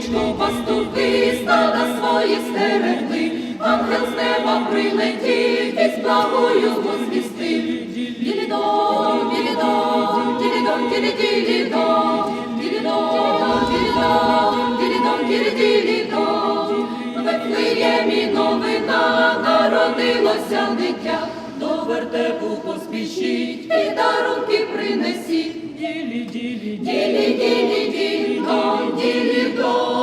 щоб пастухи стада свої стерегли, ангел з неба прилетів і з благою возвістив. Ділідон, ділідон, ділідон, ділідон, ділідон, ділідон, ділідон, ділідон. В Вифлеємі новина народилося дитя, до вертепу поспішіть і дарунки принесіть. Ділі, Ділі, ділі, ділідон,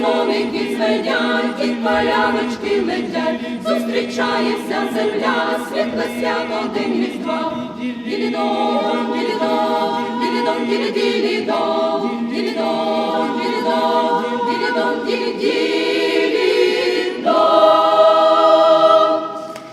Срібні дзвоники дзвенять, і паляночки летять, зустрічається земля, світле свято один різдва. Ділідон, ділідон, ділідон, ділі, ділідон.